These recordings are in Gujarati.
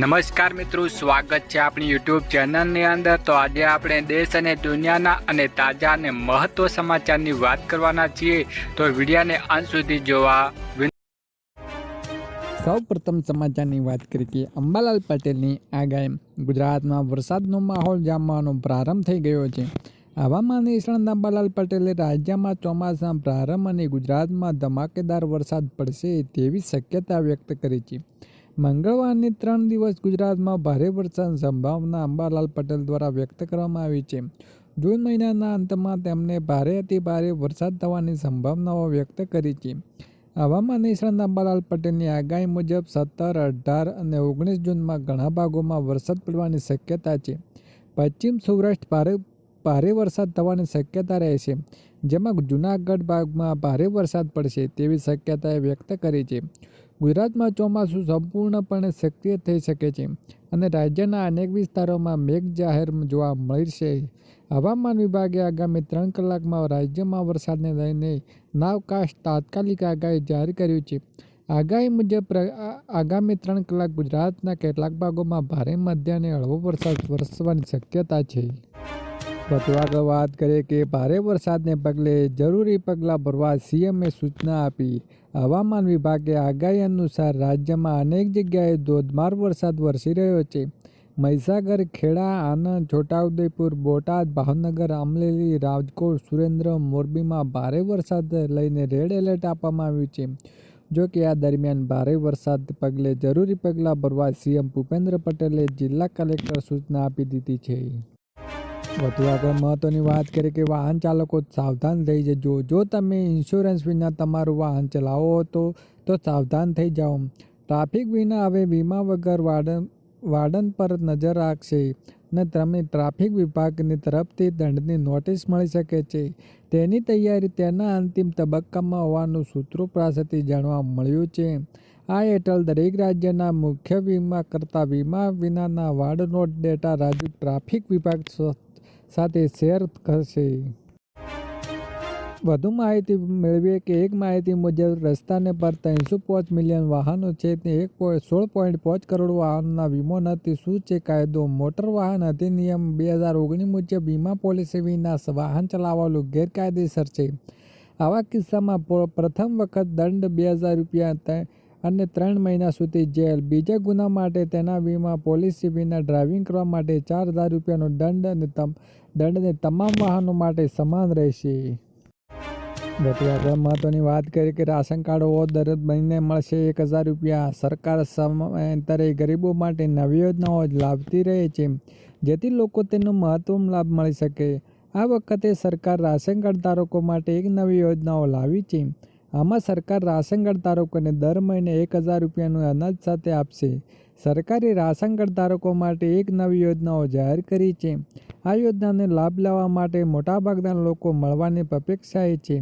નમસ્કાર મિત્રો, સ્વાગત છે આપણી યુટ્યુબ ચેનલની અંદર. તો આજે આપણે દેશ અને દુનિયાના અને તાજા અને મહત્વ સમાચારની વાત કરવાના છીએ. તો વિડીયાને અંત સુધી જોવા સૌ પ્રથમ સમાચારની વાત કરીએ કે અંબાલાલ પટેલની આગાહી. ગુજરાતમાં વરસાદનો માહોલ જામવાનો પ્રારંભ થઈ ગયો છે. હવામાન નિષ્ણાત અંબાલાલ પટેલે રાજ્યમાં ચોમાસા પ્રારંભ અને ગુજરાતમાં ધમાકેદાર વરસાદ પડશે તેવી શક્યતા વ્યક્ત કરી છે. મંગળવારની ત્રણ દિવસ ગુજરાતમાં ભારે વરસાદની સંભાવના અંબાલાલ પટેલ દ્વારા વ્યક્ત કરવામાં આવી છે. જૂન મહિનાના અંતમાં તેમણે ભારે અતિ ભારે વરસાદ થવાની સંભાવનાઓ વ્યક્ત કરી છે. હવામાન નિષ્ણાત અંબાલાલ પટેલની આગાહી મુજબ સત્તર, અઢાર અને ઓગણીસ જૂનમાં ઘણા ભાગોમાં વરસાદ પડવાની શક્યતા છે. પશ્ચિમ સૌરાષ્ટ્ર ભારે ભારે વરસાદ થવાની શક્યતા રહેશે જેમાં જૂનાગઢ ભાગમાં ભારે વરસાદ પડશે તેવી શક્યતાએ વ્યક્ત કરી છે. ગુજરાતમાં ચોમાસું સંપૂર્ણપણે સક્રિય થઈ શકે છે અને રાજ્યના અનેક વિસ્તારોમાં મેઘ જાહેર જોવા મળશે. હવામાન વિભાગે આગામી ત્રણ કલાકમાં રાજ્યમાં વરસાદને લઈને નાવકાશ તાત્કાલિક આગાહી જાહેર કર્યું છે. આગાહી મુજબ આગામી ત્રણ કલાક ગુજરાતના કેટલાક ભાગોમાં ભારે મધ્ય અને હળવો વરસાદ વરસવાની શક્યતા છે. વધુ વાત કરીએ કે ભારે વરસાદને પગલે જરૂરી પગલાં ભરવા સીએમએ સૂચના આપી. હવામાન વિભાગે આગાહી અનુસાર રાજ્યમાં અનેક જગ્યાએ ધોધમાર વરસાદ વરસી રહ્યો છે. મહીસાગર, ખેડા, આણંદ, છોટાઉદેપુર, બોટાદ, ભાવનગર, અમરેલી, રાજકોટ, સુરેન્દ્ર, મોરબીમાં ભારે વરસાદ લઈને રેડ એલર્ટ આપવામાં આવ્યું છે. જો કે આ દરમિયાન ભારે વરસાદ પગલે જરૂરી પગલાં ભરવા સીએમ ભૂપેન્દ્ર પટેલે જિલ્લા કલેક્ટર સૂચના આપી દીધી છે. વધુ આગળ મહત્વની વાત કરીએ કે વાહન ચાલકો સાવધાન થઈ જજો જો તમે ઇન્સ્યોરન્સ વિના તમારું વાહન ચલાવો તો તો સાવધાન થઈ જાઓ. ટ્રાફિક વિના હવે વીમા વગર વાડન વાડન પર નજર રાખશે. ને તમે ટ્રાફિક વિભાગની તરફથી દંડની નોટિસ મળી શકે છે. તેની તૈયારી તેના અંતિમ તબક્કામાં હોવાનું સૂત્રો પાસેથી જાણવા મળ્યું છે. આ હેઠળ દરેક રાજ્યના મુખ્ય વીમા કરતા વીમા વિનાના વાર્ડ ડેટા રાજ્ય ટ્રાફિક વિભાગ સાથે શેર કરશે. વધુ માહિતી મેળવીએ કે એક માહિતી મુજબ, રસ્તાને પર ત્રણસો પાંચ મિલિયન વાહનો છે તે એક સોળ પોઈન્ટ પાંચ કરોડ વાહનોના વીમો નથી. શું છે કાયદો? મોટર વાહન અધિનિયમ બે હજાર ઓગણીસ મુજબ વીમા પોલિસી વિના વાહન ચલાવવાનું ગેરકાયદેસર છે. આવા કિસ્સામાં પ્રથમ વખત દંડ બે હજાર રૂપિયા અને ત્રણ મહિના સુધી જેલ. બીજા ગુના માટે તેના વીમા પોલિસી વિના ડ્રાઇવિંગ કરવા માટે ચાર હજાર રૂપિયાનો દંડ અને દંડને તમામ વાહનો માટે સમાન રહેશે. વધુ મહત્વની વાત કરીએ કે રાશન કાર્ડો દર મહિને મળશે એક હજાર રૂપિયા. સરકાર સમયાંતરે ગરીબો માટે નવી યોજનાઓ લાવતી રહે છે, જેથી લોકો તેનો મહત્વ લાભ મળી શકે. આ વખતે સરકાર રાશન કાર્ડ ધારકો માટે એક નવી યોજનાઓ લાવી છે. આમાં સરકાર રાશન કાર્ડ ધારકોને દર મહિને એક હજાર રૂપિયાનું અનાજ સાથે આપશે. સરકારે રાશન કાર્ડ ધારકો માટે એક નવી યોજનાઓ જાહેર કરી છે. આ યોજનાને લાભ લેવા માટે મોટાભાગના લોકો મળવાની અપેક્ષાએ છે.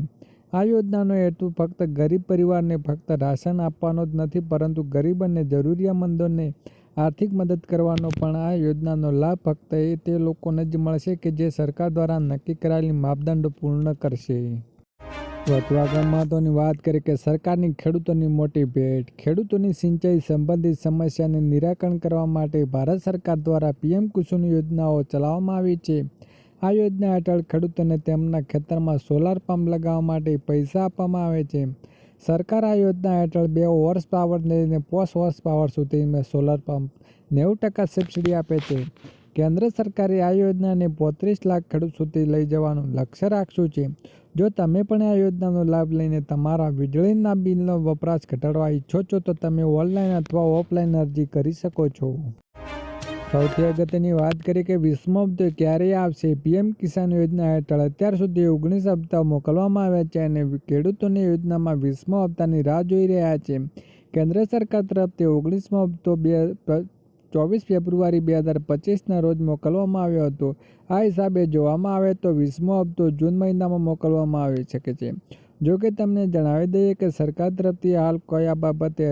આ યોજનાનો હેતુ ફક્ત ગરીબ પરિવારને ફક્ત રાશન આપવાનો જ નથી, પરંતુ ગરીબ અને જરૂરિયામંદોને આર્થિક મદદ કરવાનો પણ આ યોજનાનો લાભ ફક્ત એ તે લોકોને જ મળશે કે જે સરકાર દ્વારા નક્કી કરાયેલી માપદંડો પૂર્ણ કરશે. વધુ આગળ વાત કરીએ કે સરકારની ખેડૂતોની મોટી ભેટ, ખેડૂતોની સિંચાઈ સંબંધિત સમસ્યાને નિરાકરણ કરવા માટે ભારત સરકાર દ્વારા પીએમ કુસુમ યોજનાઓ ચલાવવામાં આવી છે. આ યોજના હેઠળ ખેડૂતોને તેમના ખેતરમાં સોલાર પંપ લગાવવા માટે પૈસા આપવામાં આવે છે. સરકાર આ યોજના હેઠળ બે હોર્સ પાવર લઈને પોસ હોર્સ પાવર સુધીમાં સોલાર પંપ નેવું ટકા સબસિડી આપે છે. કેન્દ્ર સરકારે આ યોજનાને પોત્રીસ લાખ ખેડૂત સુધી લઈ જવાનું લક્ષ્ય રાખ્યું છે. જો તમે પણ આ યોજનાનો લાભ લઈને તમારા વીજળીના બિલનો વપરાશ ઘટાડવા ઈચ્છો છો, તો તમે ઓનલાઈન અથવા ઓફલાઈન અરજી કરી શકો છો. સૌથી અગત્યની વાત કરીએ કે વીસમો હપ્તો ક્યારે આવશે. પીએમ કિસાન યોજના હેઠળ અત્યાર સુધી ઓગણીસ હપ્તા મોકલવામાં આવ્યા છે અને ખેડૂતોની યોજનામાં વીસમો હપ્તાની રાહ જોઈ રહ્યા છે. કેન્દ્ર સરકાર તરફથી ઓગણીસમો હપ્તો બે ચોવીસ ફેબ્રુઆરી બે હજાર પચીસના રોજ મોકલવામાં આવ્યો હતો. આ હિસાબે જોવામાં આવે તો વીસમો હપ્તો જૂન મહિનામાં મોકલવામાં આવી શકે છે. જોકે તમને જણાવી દઈએ કે સરકાર તરફથી હાલ કોઈ બાબતે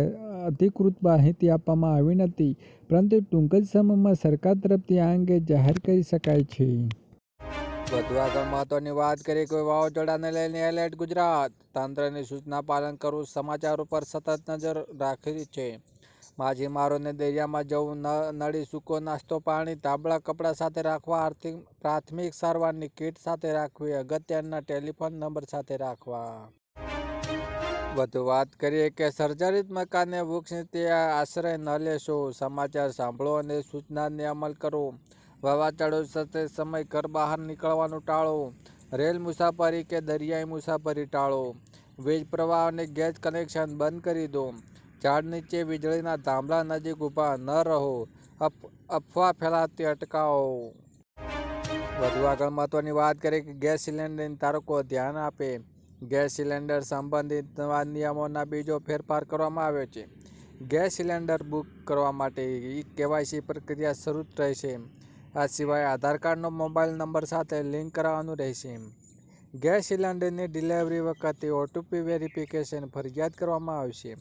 અધિકૃત માહિતી આપવામાં આવી નથી, પરંતુ ટૂંક જ સમયમાં સરકાર તરફથી આ અંગે જાહેર કરી શકાય છે. વધુ આગળ મહત્વની વાત કરીએ, કોઈ વાવાઝોડાને લઈને એલર્ટ ગુજરાત. તંત્રની સૂચના પાલન કરવું સમાચારો પર સતત નજર રાખી છે. માછીમારોને દરિયામાં જવું, ન, નળી સૂકો નાસ્તો, પાણી તાંબડા કપડાં સાથે રાખવા, આર્થિક, પ્રાથમિક સારવારની કીટ સાથે રાખવી, અગત્યના ટેલિફોન નંબર સાથે રાખવા. વધુ વાત કરીએ કે સર્જરિત મકાને વૃક્ષ તે આશ્રય ન લેશો. સમાચાર સાંભળો અને સૂચનાને અમલ કરો. વાવાઝોડો સાથે સમય ઘર બહાર નીકળવાનું ટાળો. રેલ મુસાફરી કે દરિયાઈ મુસાફરી ટાળો. વીજ પ્રવાહ અને ગેસ કનેક્શન બંધ કરી દો. ઝાડ નીચે વીજળીના થાંભલા નજીક ઊભા ન રહો. અફ અફવા ફેલાતી અટકાવો વધુ આગળ મહત્વની વાત કરીએ કે ગેસ સિલિન્ડરની તારકો ધ્યાન આપે. ગેસ સિલિન્ડર સંબંધિત નવા નિયમોના બીજો ફેરફાર કરવામાં આવ્યો છે. ગેસ સિલિન્ડર બુક કરવા માટે ઈ કેવાયસી પ્રક્રિયા શરૂ રહેશે. આ સિવાય આધાર કાર્ડનો મોબાઈલ નંબર સાથે લિંક કરાવવાનું રહેશે. ગેસ સિલિન્ડરની ડિલિવરી વખતે ઓટીપી વેરિફિકેશન ફરજિયાત કરવામાં આવશે.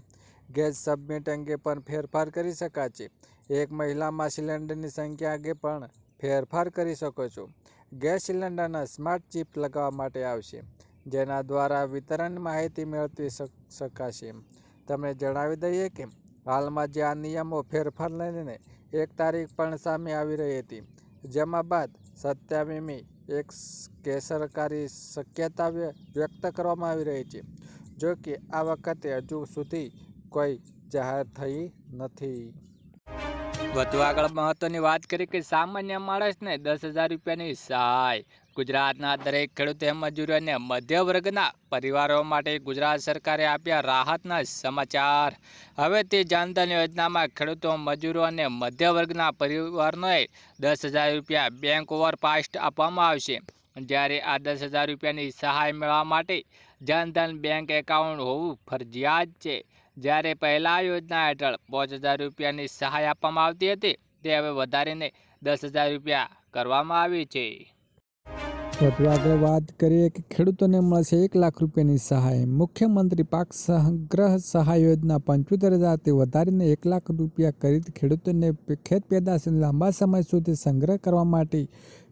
ગેસ સબમિટ અંગે પણ ફેરફાર કરી શકાશે. એક મહિલામાં સિલિન્ડરની સંખ્યા અંગે પણ ફેરફાર કરી શકો છો. ગેસ સિલિન્ડરના સ્માર્ટ ચિપ લગાવવા માટે આવશે, જેના દ્વારા વિતરણ માહિતી મેળવી શકાશે. તમને જણાવી દઈએ કે, હાલમાં જે આ નિયમો ફેરફાર લઈને એક તારીખ પણ સામે આવી રહી હતી, જેમાં બાદ સત્યાવીમી એક કેસરકારી શક્યતા વ્ય- વ્યક્ત કરવામાં આવી રહી છે. જો કે આ વખતે હજુ સુધી કોઈ જાહેર થઈ નથી. વધુ આગળ મહત્વની વાત કરી કે સામાન્ય માણસને દસ હજાર રૂપિયાની સહાય. ગુજરાતના દરેક ખેડૂત મજૂરો અને મધ્ય વર્ગના પરિવારો માટે ગુજરાત સરકારે આપ્યા રાહતના સમાચાર. હવે તે જનધન યોજનામાં ખેડૂતો, મજૂરો અને મધ્ય વર્ગના પરિવારોને દસ હજાર રૂપિયા બેંક ઓવરપાસ્ટ આપવામાં આવશે. જ્યારે આ દસ હજાર રૂપિયાની સહાય મેળવવા માટે જનધન બેંક એકાઉન્ટ હોવું ફરજિયાત છે. જ્યારે પહેલાં આ યોજના હેઠળ પાંચ હજાર રૂપિયાની સહાય આપવામાં આવતી હતી, તે હવે વધારીને દસ હજાર રૂપિયા કરવામાં આવી છે. વધુ આગળ વાત કરીએ કે ખેડૂતોને મળશે એક લાખ રૂપિયાની સહાય. મુખ્યમંત્રી પાક સંગ્રહ સહાય યોજના પંચોતેર હજારથી વધારીને એક લાખ રૂપિયા કરી ખેડૂતોને ખેત પેદાશ લાંબા સમય સુધી સંગ્રહ કરવા માટે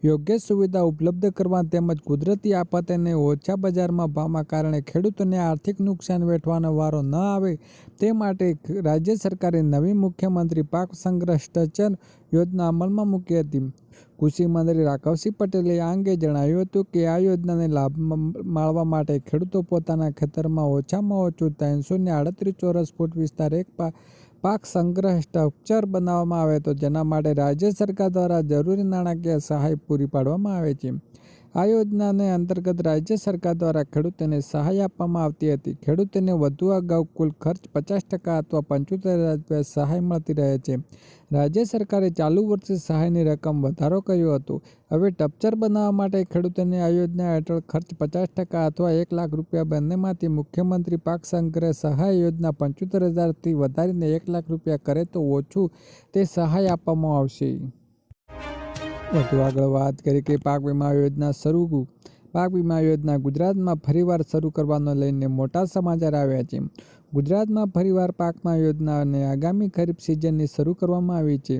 યોગ્ય સુવિધા ઉપલબ્ધ કરવા તેમજ કુદરતી આફત ઓછા બજારમાં ભાવમાં કારણે ખેડૂતોને આર્થિક નુકસાન વેઠવાનો વારો ન આવે, તે માટે રાજ્ય સરકારે નવી મુખ્યમંત્રી પાક સંગ્રહ સ્ટ્રક્ચર યોજના અમલમાં મૂકી હતી. કૃષિ મંત્રી રાઘવસિંહ પટેલે આ અંગે જણાવ્યું હતું કે આ યોજનાને લાભ માણવા માટે ખેડૂતો પોતાના ખેતરમાં ઓછામાં ઓછું ત્રણસો ને આડત્રીસ ચોરસ ફૂટ વિસ્તાર એક પા પાક સંગ્રહ સ્ટ્રક્ચર બનાવવામાં આવે તો જેના માટે રાજ્ય સરકાર દ્વારા જરૂરી નાણાકીય સહાય પૂરી પાડવામાં આવે છે. આ યોજનાને અંતર્ગત રાજ્ય સરકાર દ્વારા ખેડૂતોને સહાય આપવામાં આવતી હતી. ખેડૂતોને વધુ અગાઉ કુલ ખર્ચ પચાસ ટકા અથવા પંચોતેર હજાર સહાય મળતી રહે છે. રાજ્ય સરકારે ચાલુ વર્ષે સહાયની રકમ વધારો કર્યો હતો. હવે ટપચર બનાવવા માટે ખેડૂતોને આ યોજના હેઠળ ખર્ચ પચાસ ટકા અથવા એક લાખ રૂપિયા બંનેમાંથી મુખ્યમંત્રી પાક સંગ્રહ સહાય યોજના પંચોતેર હજારથી વધારીને એક લાખ રૂપિયા કરે તો ઓછું તે સહાય આપવામાં આવશે. વધુ આગળ વાત કરી કે પાક વીમા યોજના શરૂ પાક વીમા યોજના ગુજરાતમાં ફરીવાર શરૂ કરવાનો લઈને મોટા સમાચાર આવ્યા છે. ગુજરાતમાં ફરીવાર પાકમાં યોજના અને આગામી ખરીફ સિઝનની શરૂ કરવામાં આવી છે.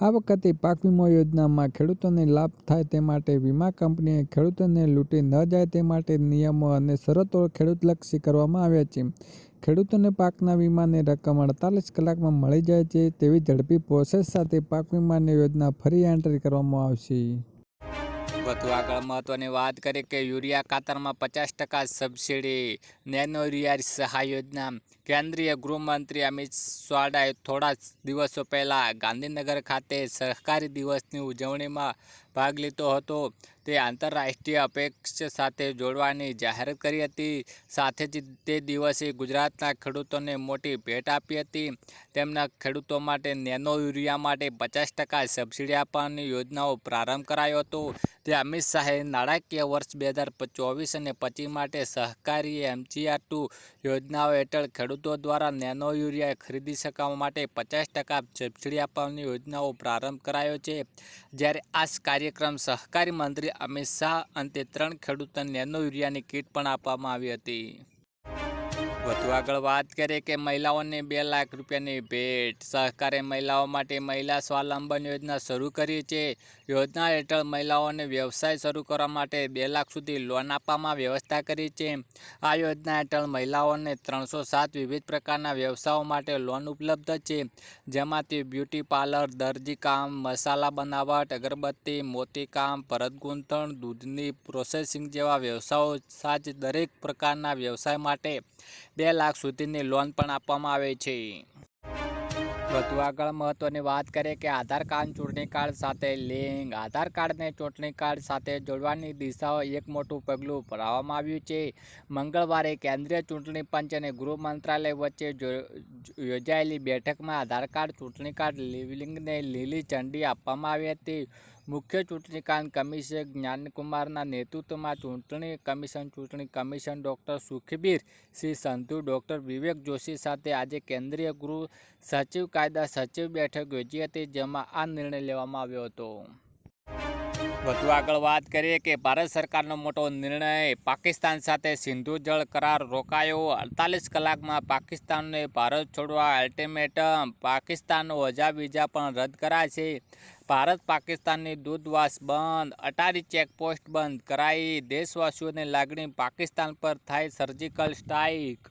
આ વખતે પાક વીમા યોજનામાં ખેડૂતોને લાભ થાય તે માટે વીમા કંપનીએ ખેડૂતોને લૂંટી ન જાય તે માટે નિયમો અને શરતો ખેડૂતલક્ષી કરવામાં આવ્યા છે. ખેડૂતોને પાકના વીમાની રકમ અડતાલીસ કલાકમાં મળી જાય છે તેવી ઝડપી પ્રોસેસ સાથે પાક વીમાની યોજના ફરી એન્ટ્રી કરવામાં આવશે. વધુ આગળ મહત્વની વાત કરીએ કે યુરિયા ખાતરમાં પચાસ ટકા સબસિડી નેનો યુરિયા સહાય યોજના કેન્દ્રીય ગૃહમંત્રી અમિત શાહે થોડા દિવસો પહેલાં ગાંધીનગર ખાતે સહકારી દિવસની ઉજવણીમાં ભાગ લીધો હતો. તે આંતરરાષ્ટ્રીય અપેક્ષ સાથે જોડવાની જાહેરાત કરી હતી. સાથે જ તે દિવસે ગુજરાતના ખેડૂતોને મોટી ભેટ આપી હતી. તેમના ખેડૂતો માટે નેનો યુરિયા માટે પચાસ ટકા સબસિડી આપવાની યોજનાઓ પ્રારંભ કરાયો હતો. તે અમિત શાહે નાણાકીય વર્ષ બે હજાર ચોવીસ અને પચીસ માટે સહકારી એમજીઆર ટુ યોજનાઓ હેઠળ ખેડૂતો દ્વારા નેનો યુરિયા ખરીદી શકવા માટે પચાસ ટકા સબસિડી આપવાની યોજનાઓ પ્રારંભ કરાયો છે. જ્યારે આ કાર્યક્રમ સહકારી મંત્રી અમિત શાહ અંતે ત્રણ ખેડૂતોને નેનો યુરિયાની કીટ પણ આપવામાં આવી હતી. વધુ આગળ વાત કરીએ કે મહિલાઓને બે લાખ રૂપિયાની ભેટ. સરકારે મહિલાઓ માટે મહિલા સ્વાવલંબન યોજના શરૂ કરી છે. યોજના હેઠળ મહિલાઓને વ્યવસાય શરૂ કરવા માટે બે લાખ સુધી લોન આપવામાં વ્યવસ્થા કરી છે. આ યોજના હેઠળ મહિલાઓને ત્રણસો સાત વિવિધ પ્રકારના વ્યવસાયો માટે લોન ઉપલબ્ધ છે. જેમાંથી બ્યુટી પાર્લર દરજીકામ મસાલા બનાવટ, અગરબત્તી મોતીકામ ભરત ગૂંથણ, દૂધની પ્રોસેસિંગ જેવા વ્યવસાયો સાજ દરેક પ્રકારના વ્યવસાય માટે બે લાખ સુધીની લોન પણ આપવામાં આવે છે. વધુ આગળ મહત્વની વાત કરીએ કે આધાર કાર્ડ, ચૂંટણી કાર્ડ સાથે લિંક. આધાર કાર્ડને ચૂંટણી કાર્ડ સાથે જોડવાની દિશાઓ એક મોટું પગલું ભરાવવામાં આવ્યું છે. મંગળવારે કેન્દ્રીય ચૂંટણી પંચ અને ગૃહ મંત્રાલય વચ્ચે યોજાયેલી બેઠકમાં આધાર કાર્ડ, ચૂંટણી કાર્ડ લિંકને લીલી ઝંડી આપવામાં આવી હતી. મુખ્ય ચૂંટણી કાર્ડ કમિશનર જ્ઞાનકુમારના નેતૃત્વમાં ચૂંટણી કમિશન ચૂંટણી commission doctor Sukhbir Shri Sandhu, doctor Vivek Joshi સાથે આજે કેન્દ્રીય ગૃહ સચિવ કાયદા સચિવ બેઠક યોજી હતી, જેમાં આ નિર્ણય લેવામાં આવ્યો હતો. વધુ આગળ વાત કરીએ કે ભારત સરકારનો મોટો નિર્ણય પાકિસ્તાન સાથે સિંધુ જળ કરાર રોકાયો. અડતાલીસ કલાકમાં પાકિસ્તાનને ભારત છોડવા અલ્ટિમેટમ પાકિસ્તાનનો હજા વિઝા પણ રદ કરાય છે ભારત પાકિસ્તાનની દૂધવાસ બંધ, અટારી ચેકપોસ્ટ બંધ કરાઈ. દેશવાસીઓની લાગણી પાકિસ્તાન પર થાય સર્જિકલ સ્ટ્રાઇક.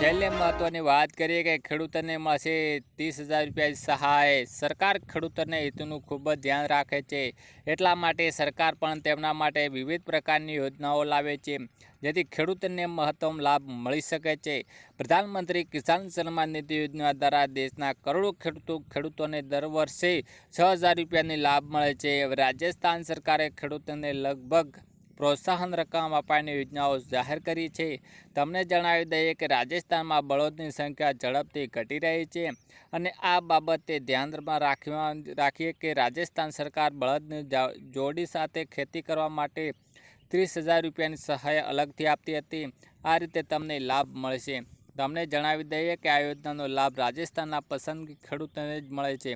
છેલ્લે મહત્વની વાત કરીએ કે ખેડૂતોને મળશે ત્રીસ હજાર રૂપિયા સહાય. સરકાર ખેડૂતોને હિતનું ખૂબ જ ધ્યાન રાખે છે. એટલા માટે સરકાર પણ તેમના માટે વિવિધ પ્રકારની યોજનાઓ લાવે છે, જેથી ખેડૂતોને મહત્તમ લાભ મળી શકે છે. પ્રધાનમંત્રી કિસાન સન્માન નિધિ યોજના દ્વારા દેશના કરોડો ખેડૂતો ખેડૂતોને દર વર્ષે છ હજાર રૂપિયાની લાભ મળે છે. રાજસ્થાન સરકારે ખેડૂતોને લગભગ પ્રોત્સાહન રકમ અપાયની યોજનાઓ જાહેર કરી છે. તમને જણાવી દઈએ કે રાજસ્થાનમાં બળદની સંખ્યા ઝડપથી ઘટી રહી છે અને આ બાબતે ધ્યાનમાં રાખવા, રાખીએ કે રાજસ્થાન સરકાર બળદની જોડી સાથે ખેતી કરવા માટે ત્રીસ હજાર રૂપિયાની સહાય અલગથી આપતી હતી. આ રીતે તમને લાભ મળશે. તમને જણાવી દઈએ કે આ યોજનાનો લાભ રાજસ્થાનના પસંદગી ખેડૂતોને જ મળે છે.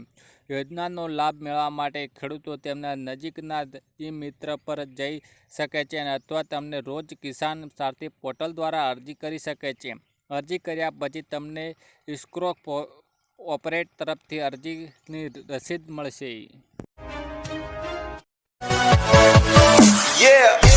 યોજનાનો લાભ મેળવવા માટે ખેડૂતો તેમના નજીકના ઈ મિત્ર પર જઈ શકે છે અથવા તમને રોજ કિસાન સારથી પોર્ટલ દ્વારા અરજી કરી શકે છે અરજી કર્યા પછી તમને ઇસ્ક્રો ઓપરેટ તરફથી અરજીની રસીદ મળશે Yeah.